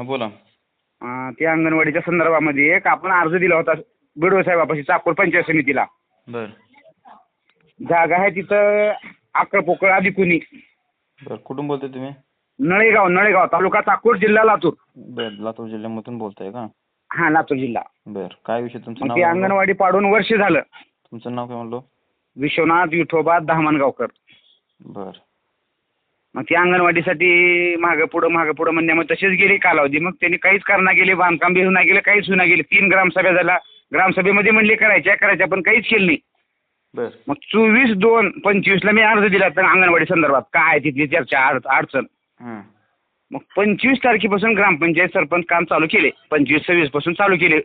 हा बोला. त्या अंगणवाडीच्या संदर्भामध्ये एक आपण अर्ज दिला होता बिडो साहेबापाशी चाकूर पंचायत समितीला. बर. जागा आहे तिथं आकळपोकळ आदिकुनी बर कुठून बोलताय तुम्ही? नळेगाव नळेगाव तालुका चाकूर जिल्हा लातूर. बर लातूर जिल्ह्यामधून बोलताय का? हा लातूर जिल्हा. बर काय विषय तुमचं मग नाव ती काय म्हणलं? अंगणवाडी पाडून वर्ष झालं. तुमचं नाव काय म्हणलो? विश्वनाथ विठोबा दहामानगावकर. बर. मग ती अंगणवाडीसाठी मागं पुढं मागं पुढं म्हणण्यामध्ये तसेच गेले कालावधी. मग त्यांनी काहीच करणार गेले बांधकाम बी होणार गेले काहीच होणार गेले तीन ग्रामसभा झाला ग्रामसभेमध्ये म्हणले करायच्या करायच्या पण काहीच केलं नाही. बर. मग चोवीस दोन पंचवीसला मी अर्ज दिला तर अंगणवाडी संदर्भात. काय आहे तिथली चर्चा अड- अडचण. हं. मग पंचवीस तारखेपासून ग्रामपंचायत सरपंच काम चालू केले. पंचवीस सव्वीसपासून चालू केले.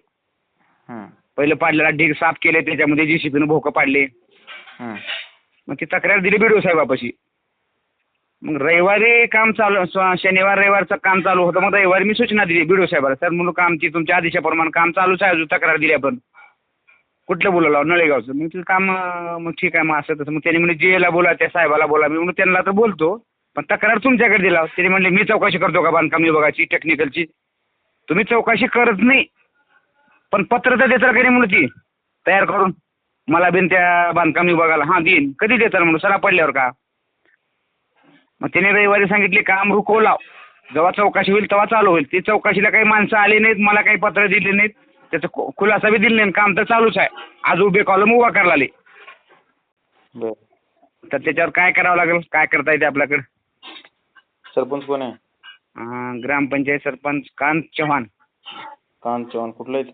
हं. पहिलं पाडलेला ढीग साफ केले त्याच्यामध्ये जीसीपीनं भोकं पाडले. हं. मग ती तक्रार दिली बीडीओ साहेबापाशी. मग रविवारी काम चालू स- शनिवार रविवारचं काम चालू होतं. मग रविवारी मी सूचना दिली बीडीओ साहेबाला सर म्हणून कामची तुमच्या आदेशाप्रमाणे काम चालूच आहे अजून तक्रार दिली आपण. कुठलं बोलावला? नळेगावचं. मग तिथं काम मग ठीक आहे मग असं तसं. मग त्यांनी म्हणजे जीएला बोला त्या साहेबाला बोला. मी म्हणून त्यांना तर बोलतो पण तक्रार तुमच्याकडे दिला. त्यांनी म्हणले मी चौकशी करतो का बांधकाम विभागाची टेक्निकलची तुम्ही चौकशी करत नाही पण पत्र तर देताल का नाही म्हणून ती? तयार करून. मला बिन त्या बांधकाम विभागाला हां देईन. कधी देताल म्हणून? सरा पडल्यावर का? मग त्याने रविवारी सांगितले काम रुको लाव. जेव्हा चौकशी होईल तेव्हा चालू होईल. ती चौकशीला काही माणसं आली नाहीत मला काही पत्र दिले नाहीत. त्याचं खु- खुलासा बी दिला नाही काम तर चालूच आहे. आज उभे कॉलम उभा करायला आले. बर. तर त्याच्यावर काय करावं लागेल? काय करता येते आपल्याकडे? सरपंच कोण आहे? अं, ग्रामपंचायत सरपंच कांत चव्हाण. कान चव्हाण कुठलं आहे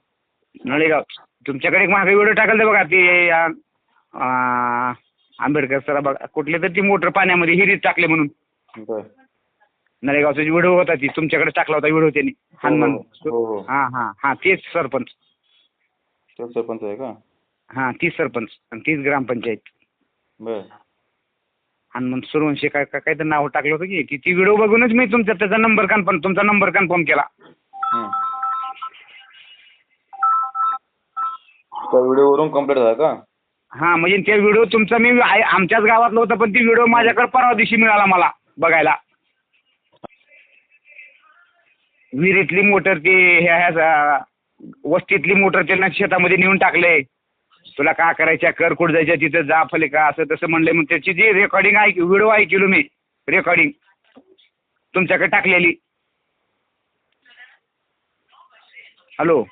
नळेगाव. तुमच्याकडे एक मागे व्हिडिओ टाकल बघा ते अं, आंबेडकर सर बघा कुठले तर ती मोटर पाण्यामध्ये हिरीत टाकले म्हणून. बर. नळेगावचा व्हिडिओ होता ती तुमच्याकडे टाकला होता व्हिडिओ त्यांनी. हनुमान हो हो. हां हां हां तेच सरपंच. तो सरपंच आहे का? हां तीच सरपंच आणि तीच ग्रामपंचायत. बर. हनुमान सुरवंशी काय काय काय तर नाव टाकलं होतं की ती ती व्हिडिओ बघूनच मी तुमचा त्याचा नंबर कन्फर्म तुमचा नंबर कन्फर्म केला. हं. त्या व्हिडिओवरून कंप्लीट झाला का? हां म्हणजे ते व्हिडिओ तुमचा मी आमच्याच गावातलं होतं पण ती व्हिडिओ माझ्याकडे परवा दिवशी मिळाला मला. बघायला. विहिरीतली मोटर ती ह्या ह्या वस्तीतली मोटर त्यांना शेतामध्ये नेऊन टाकले तुला का करायच्या कर कुठं जायच्या तिथं जा फले का? असं तसं म्हणलंय. मग त्याची जी रेकॉर्डिंग ऐक व्हिडिओ ऐकलो मी रेकॉर्डिंग तुमच्याकडे टाकलेली. हॅलो.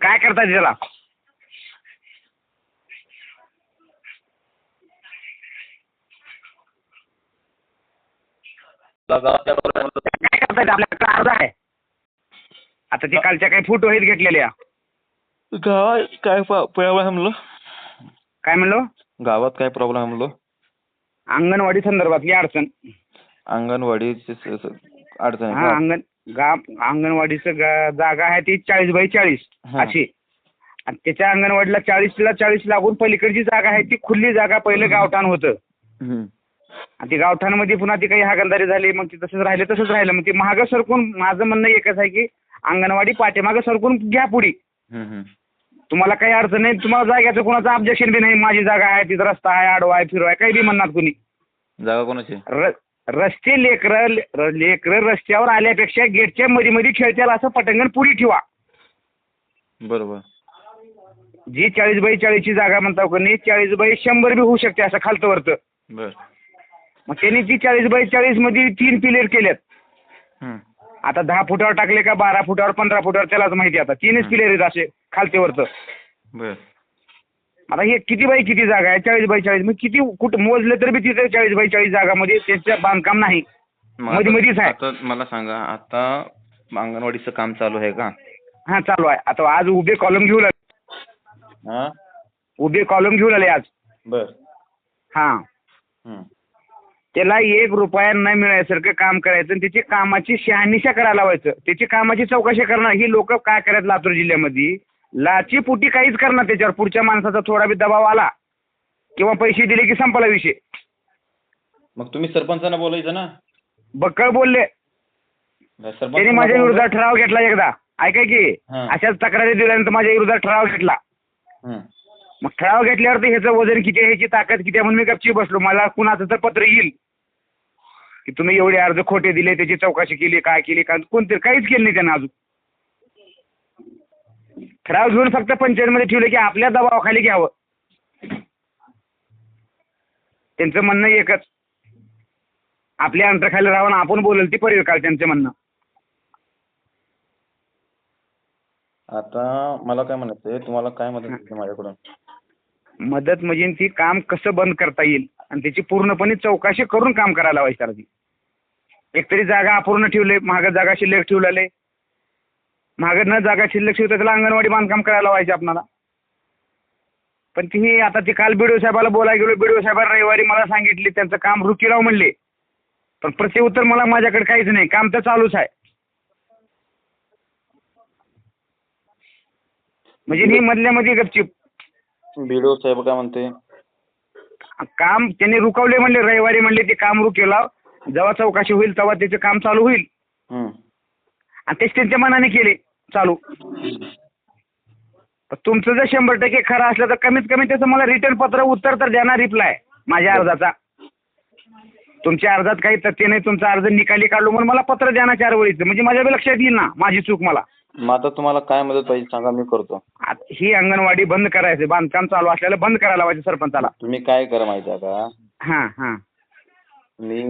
काय करता त्याला काय करता येतं? आपल्याकडे? अर्ज आहे? आता ते कालच्या काही फोटो आहेत घेतलेल्या. गावात काय प्रॉब्लेम आहे म्हणलं? काय म्हणलो? गावात काय प्रॉब्लेम म्हणलं? अंगणवाडी संदर्भातली अडचण. अंगणवाडीची स- स- अडचण आहे. हा का? अंगण गा अंगणवाडीचं गा- जागा आहे ती चाळीस बाय चाळीस हा. अशी. आणि त्याच्या अंगणवाडीला चाळीसला चाळीस लागून पलीकडची जागा आहे ती खुली जागा पहिलं गावठाण होतं. हं. आणि ती गावठाणमध्ये पुन्हा ती काही हागणदारी झाली मग ती तसंच राहिलं तसंच राहिलं. मग ती मागं सरकून माझं म्हणणं एकच आहे की अंगणवाडी पाठीमागं सरकून घ्या पुढी. तुम्हाला काही अडचण नाही तुम्हाला जाग्याचं कोणाचं ऑब्जेक्शन बी नाही. माझी जागा आहे तिथं रस्ता आहे आडवा आहे फिरवा आहे काही बी म्हणणार कुणी. जागा कोणाची? र रस्ते लेकरं लेकरं रस्त्यावर आल्यापेक्षा गेटच्या मध्ये मध्ये खेळतील असं पटंगण पुढी ठेवा. बरोबर. जी चाळीस बाय चाळीसची जागा म्हणता कोणी चाळीस बाय शंभर बी होऊ शकते असं खालतं वरतं बर. मग त्यांनी ती चाळीस बाय चाळीसमध्ये तीन पिलेर केलेत हं. आता दहा फुटावर टाकले का बारा फुटावर पंधरा फुटावर त्यालाच माहिती आता. तीनच पिलेर आहेत असे खालते वरतं बर. आता हे किती बाय किती जागा आहे? चाळीस बाय चाळीस. मग किती कुठं मोजले तर बी तिथे चाळीस बाय चाळीस जागामध्ये त्याचं बांधकाम नाही. मग मध्ये मध्येच आता आहे. आता मला सांगा आता अंगणवाडीचं काम चालू आहे का? हा चालू आहे. आता आज उभे कॉलम घेऊन आले. हा? उभे कॉलम घेऊन आले आज. बर. हां. हं. त्याला एक रुपया न मिळायसारखं काम करायचं आणि त्याची कामाची शहानिशा करायला लावायचं. त्याची कामाची चौकशी करणार ही लोक काय करत लातूर जिल्ह्यामध्ये? लाची पुटी काहीच करणार त्याच्यावर. पुढच्या माणसाचा थोडा बी दबाव आला किंवा पैसे दिले की संपला विषय. मग तुम्ही सरपंचांना बोलायचं ना? बक्कळ बोलले. सरपंच त्यांनी माझ्या विरोधात ठराव घेतला एकदा. ऐकाय की हां. अशाच तक्रारी दिल्यानंतर माझ्या विरोधात ठराव घेतला. हं. मग ठराव घेतल्यावर ह्याचं वजन किती आहे ह्याची ताकद किती आहे म्हणून मी गपची बसलो. मला कुणाचं तर पत्र येईल. की तुम्ही एवढे अर्ज खोटे दिले त्याची चौकशी केली काय केली का कोणते काहीच केलं नाही त्यांना अजून. ठराव घेऊन फक्त पंचायतमध्ये ठेवलं की आपल्या दबावाखाली घ्यावं. त्यांचं म्हणणं एकच. आपल्या अंतराखाली राहून आपण बोलेल ती पडेल काल त्यांचं म्हणणं. आता मला काय म्हणायचं आहे? तुम्हाला काय मदत माझ्याकडून? मदत म्हणजे ती काम कसं बंद करता येईल आणि त्याची पूर्णपणे चौकशी करून काम करायला लावायची त्याला ती एकतरी जागा अपूर्ण ठेवले महाग जागा शिल्लक ठेवलेले. महाग न जागा शिल्लक ठेवता त्याला अंगणवाडी बांधकाम करायला लावायचे आपणाला. पण ती आता ती काल बीडीओ साहेबाला बोलायला गेलो. बीडीओ साहेबांनी रविवारी मला सांगितले त्यांचं काम रुकी लाव म्हणले. पण प्रत्युत्तर मला माझ्याकडे काहीच नाही. काम तर चालूच आहे. म्हणजे मी मधल्या मध्ये गपचिप. बीडीओ साहेब काय म्हणते? काम त्यांनी रुकवले म्हणले रविवारी म्हणले ते काम रुकेला जेव्हा चौकशी होईल तेव्हा त्याचं काम चालू होईल. हम्म. आणि तेच त्यांच्या मनाने केले. चालू. तुमचं जर शंभर टक्के खरं असलं तर कमीत कमी त्याचं मला रिटर्न पत्र उत्तर तर द्या ना रिप्लाय माझ्या अर्जाचा. तुमच्या अर्जात काही तथ्य नाही तुमचा अर्ज निकाली काढलो म्हणून मला पत्र द्या ना चार वेळीचं. म्हणजे माझ्या बी लक्षात येईल ना माझी चूक मला. मग आता तुम्हाला काय मदत पाहिजे सांगा मी करतो. आता ही अंगणवाडी बंद करायचं बांधकाम चालू असलेलं बंद करायला लावायचं सरपंचाला. तुम्ही काय करा माहिती आहे का? हां हां. मी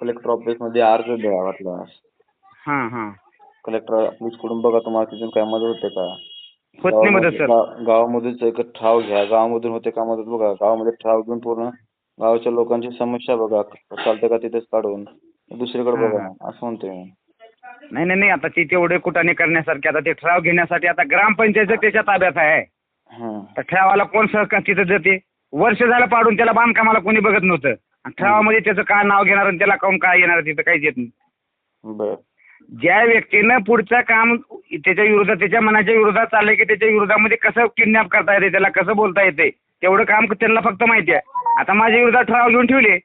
कलेक्टर ऑफिसमध्ये अर्ज द्या वाटल्यास हां हां. कलेक्टर ऑफिसकडून बघा तुम्हाला तिथून काय मदत होते का? मदत सर. गावामध्येच एक ठराव घ्या. गावामधून होते का मदत बघा. गावामध्ये ठराव घेऊन पूर्ण गावाच्या लोकांची समस्या बघा. चालते का तिथेच काढून? दुसरीकडे बघा. असं म्हणतोय मी. नाही नाही नाही. आता ती तेवढे कुटाने करण्यासारखे आता ते ठराव घेण्यासाठी आता ग्रामपंचायत त्याच्या ताब्यात आहे हं. तर ठरावाला कोण सहकार तिथं जाते वर्ष झालं पाडून त्याला बांधकामाला कोणी बघत नव्हतं. आणि ठरावामध्ये त्याचं काय नाव घेणार आणि त्याला कोण काय येणार तिथं काहीच येत नाही. बर. ज्या व्यक्तीनं पुढचं काम त्याच्या विरोधात त्याच्या मनाच्या विरोधात चाललंय की त्याच्या विरोधामध्ये कसं किडनॅप करता येते त्याला कसं बोलता येते तेवढं काम त्यांना फक्त माहिती आहे. आता माझ्या विरोधात ठराव घेऊन ठेवले.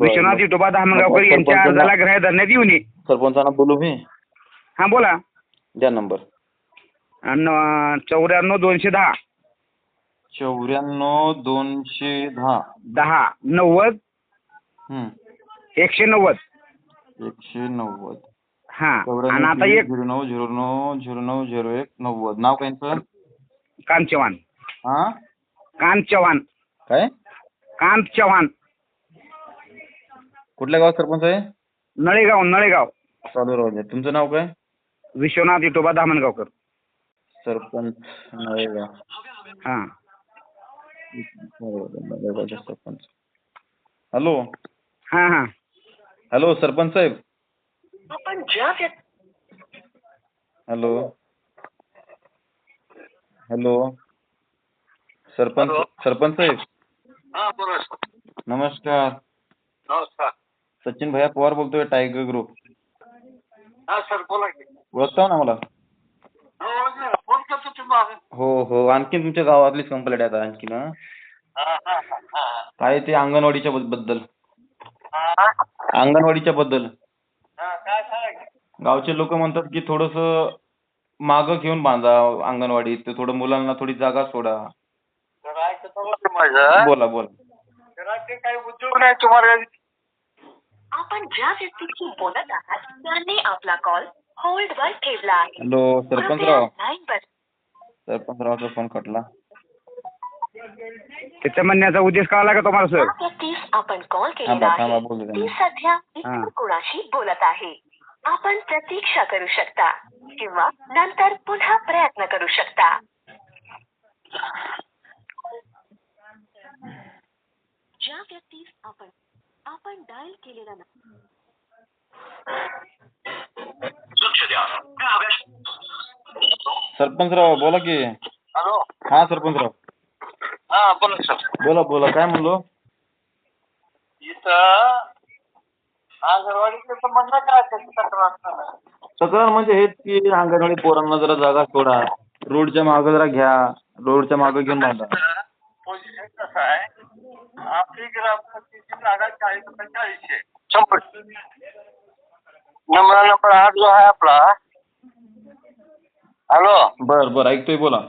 विश्वनाथ. विठोबा धामणगावकर मग यांच्या अर्जाला ग्राह्य धरण्यात येऊ नये सरपंचांना बोलू मी? हां बोला. द्या नंबर. चौऱ्याण्णव दोनशे दहा. चौऱ्याण्णव दोनशे दहा. दहा. नव्वद. एकशे नव्वद. एकशे नव्वद. हा आणि आता एक झिरो नऊ झिरो नऊ झिरो नऊ झिरो एक नव्वद. नाव काय सर कांत चव्हाण. हा? कांत चव्हाण. काय? कांत चव्हाण. कुठल्या गावात सरपंच आहे? नळेगाव नळेगाव. चालू राहू द्या. तुमचं नाव काय? विश्वनाथ विठोबा धामणगावकर सरपंच नळेगाव. हा. नळेगावचे सरपंच. हॅलो? हा हा. हॅलो सरपंच साहेब. आपण ज्या व्यक्ती हॅलो. हॅलो. सरपंच सरपंच साहेब. हा बोला सर. नमस्कार. नमस्कार. सचिन भैया पवार बोलतोय टायगर ग्रुप. हा सर बोला की. ओळखता ना मला? हो, ओळखलं. फोन करतो तुम्हाला. हो हो. आणखीन तुमच्या गावातलीच कंप्लेंट आहे आता आणखीन हं. हा, हा, हा, हा. काय ते अंगणवाडीच्या बद- बद्दल? हा, अंगणवाडीच्या बद्दल. हा, काय सांगा? गावचे लोक म्हणतात की थोडस मागं घेऊन बांधा अंगणवाडीत. ते थोडं मुलांना थोडी जागा सोडा. बोला बोला. तर ते काही उद्योग नाही तुम्हाला आपण ज्या व्यक्तीशी बोलत आहात त्यांनी आपला कॉल होल्डवर ठेवला आहे. हॅलो सरपंचराव. सरपंचरावचा फोन कटला. त्याच्या म्हणण्याचा उद्देश कळाला का तुम्हाला सर व्यक्तीस आपण कॉल केलेला थांबा थांबा आहे ती सध्या हा. इतर कोणाशी बोलत आहे. आपण प्रतीक्षा करू शकता किंवा नंतर पुन्हा प्रयत्न करू शकता. ज्या व्यक्तीस आपण आपण डायल केलेला नाही लक्ष द्या. सरपंचराव बोला की. हॅलो. हा सरपंचराव. हा बोला सर. बोला बोला काय म्हणलो? इथं अंगणवाडीचं तर म्हणणं काय त्याची तक्रार असणार तक्रार म्हणजे हेच की अंगणवाडी पोरांना जरा जागा सोडा रोडच्या मागं जरा घ्या रोडच्या मागं घेऊन बांधा पोझिशन कसं आहे? आपली ग्रामपंचायतीची जागा चाळीस रुपये चाळीस आहे. शंभर. नंबर नंबर आठ जो आहे आपला. हॅलो? बर बर ऐकतोय बोला.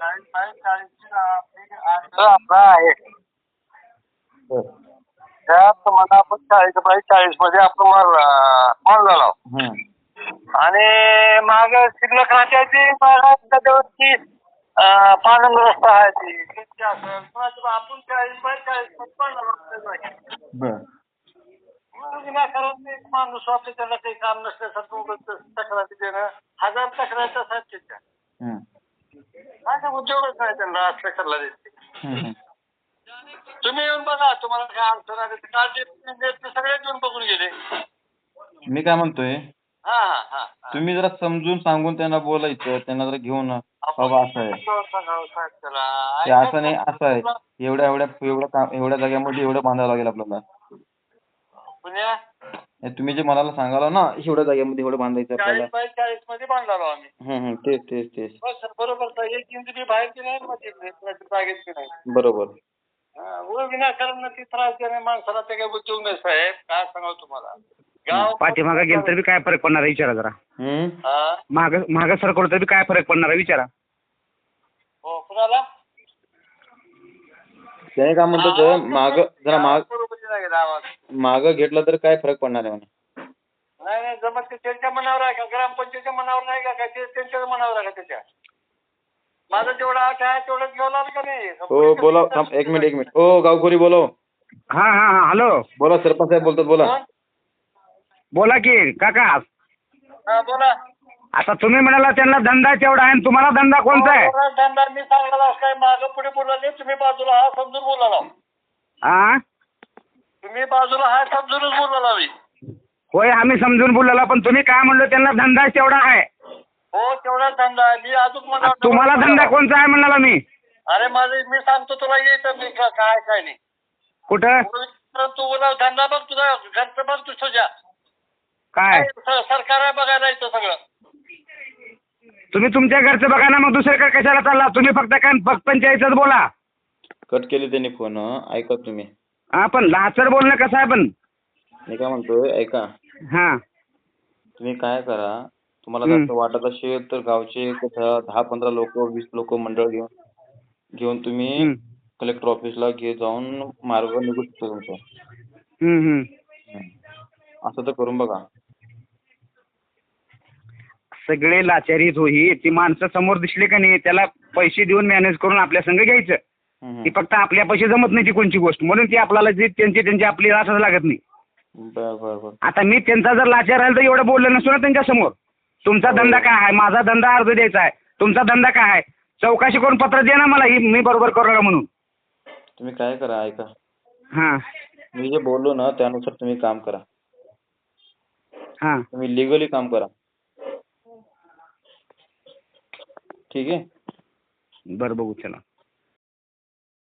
चाळीस बाय चाळीसची आपली आहे. बर त्यात आपण चाळीस बाय चाळीसमध्ये आपण माल माल झाला हं. आणि माग शिल्लक राहत्याची त्याच्यावरती पानंद रस्ता आहे ती. आपण चाळीस बाय चाळीसमध्ये माणूस वाटते त्याला काही काम नसल्यासारखं तक्रारी देणं. हजार तक्रारीच्या आहेत हं. माझा उद्योगच नाही त्यांना तक्रार देते हं, हं. तुम्ही येऊन बघा तुम्हाला काय अडचण आली तर काळजी देत ते सगळे येऊन बघून गेले मी काय म्हणतोय हा हा हा हा. तुम्ही जरा समजून सांगून त्यांना बोलायचं त्यांना जरा घेऊन बाबा असं आहे. ते असं नाही असं आहे एवढ्या एवढ्या एवढ्या एवढ्या जाग्यामध्ये एवढं बांधावं लागेल आपल्याला हे तुम्ही जे मनाला सांगाला ना एवढ्या जाग्यामध्ये एवढं बांधायचं आपल्याला. चाळीस बाय चाळीसमध्ये बांधलो आम्ही. हं, हं. तेच तेच तेच. बस बरोबर तर एक इंच बी बाहेरची नाही मध्ये नाही बरोबर. हा, व विनाकारण ती त्रास देणे माणसाला ते काही उद्योग नाही साहेब. काय सांगावं तुम्हाला? गाव पाठीमागं गेलं तर बी काय फरक पडणार आहे विचारा जरा. हं? हा? माग मागं सरकवलं तर बी काय फरक पडणार आहे विचारा. हो कुणाला? त्याने काय म्हणतो ते माग जरा माग बरोबर नाही गावात माग घेतलं तर काय फरक पडणार आहे म्हणे. नाही नाही जमत ते त्यांच्या मनावर आहे का? ग्रामपंचायतच्या मनावर नाही का? काय ते त्यांच्या मनावर आहे का त्याच्या? माझं जेवढं आठ आहे तेवढं घेऊन आलं का नाही? हो बोला थांब, एक मिनिट एक मिनिट. ओ गावखोरी बोलो. हा हा हा हॅलो. बोला सरपंच साहेब बोलतात बोला? बोला की काका. हा बोला. आता तुम्ही म्हणाला त्यांना धंदा तेवढा आहे आणि तुम्हाला धंदा कोणता आहे? धंदा मी सांगणार काय? मागं पुढे बोलाले तुम्ही बाजूला हा समजून बोलाला हा तुम्ही बाजूला हा समजूनच बोलाला मी. होय आम्ही समजून बोललेला पण तुम्ही काय म्हणलो त्यांना धंदा तेवढा आहे. हो तेवढा धंदा आहे. मी अजून मला तुम्हाला धंदा कोणता आहे म्हणाला मी? अरे माझं मी सांगतो तुला यायचं मी का- काय काय नाही. कुठं? तू बोला धंदा बघ तुझा घरचं बघ तू तुझ्या काय? स- सरकार आहे बघायला येतं सगळं. तुम्ही तुमच्या घरचं बघा ना मग दुसरीकडे कशाला चालला? तुम्ही फक्त काय फक्त पंचायतच बोला. कट केले त्यांनी फोन ऐका तुम्ही. हा पण लाचर बोलणं कसं आहे पण? मी काय म्हणतोय ऐका. हा. तुम्ही काय करा तुम्हाला हम्म. जास्त वाटत असेल तर गावचे एक दहा दहा पंधरा लोक वीस लोक मंडळ घेऊन घेऊन तुम्ही हम्म. कलेक्टर ऑफिसला घे जाऊन मार्ग निघू शकतो तुमचा. हम्म, हम्म. हम्म. असं तर करून बघा. सगळे लाचारीच होई ती माणसं समोर दिसली का नाही त्याला पैसे देऊन मॅनेज करून आपल्या संग घ्यायचं. ती फक्त आपल्या पैसे जमत नाही ती कोणची गोष्ट. म्हणून ती आपल्याला जी त्यांची त्यांची आपली असं लागत नाही. आता मी त्यांचा जर लाचार राहिला तर एवढं बोललं नसतो ना त्यांच्यासमोर. तुमचा हो. धंदा काय आहे? माझा धंदा अर्ज द्यायचा आहे. तुमचा धंदा काय आहे? चौकशी करून पत्र दे ना मला ही मी बरोबर करणार म्हणून. तुम्ही काय करा ऐका. हां. मी जे बोललो ना त्यानुसार तुम्ही काम करा. हां. तुम्ही लिगली काम करा. ठीक आहे. बरं बघू चला.